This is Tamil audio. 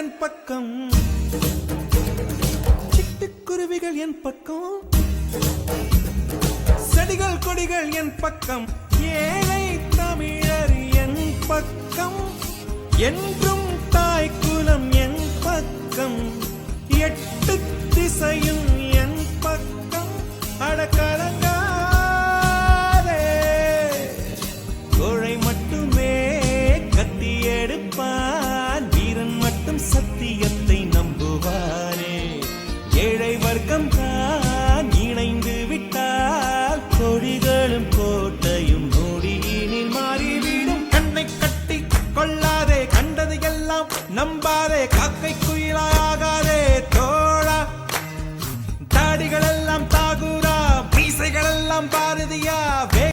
என் பக்கம். சிட்டுக்குருவிகள் என் பக்கம். செடிகள் கொடிகள் என் பக்கம். ஏழை தமிழர் என் பக்கம். என்றும் தாய் குலம் என் பக்கம். எட்டு திசையும் வர்க்கம் தான் இணைந்து விட்டால் கொடிகளும் கோட்டையும் நொடியினில் மாறிவிடும். கண்ணை கட்டி கொள்ளாதே கண்டது எல்லாம் நம்பாதே காக்கை குயிலாகாதே தோழா. தாடிகள் தாகூரா மீசைகள் பாரதியா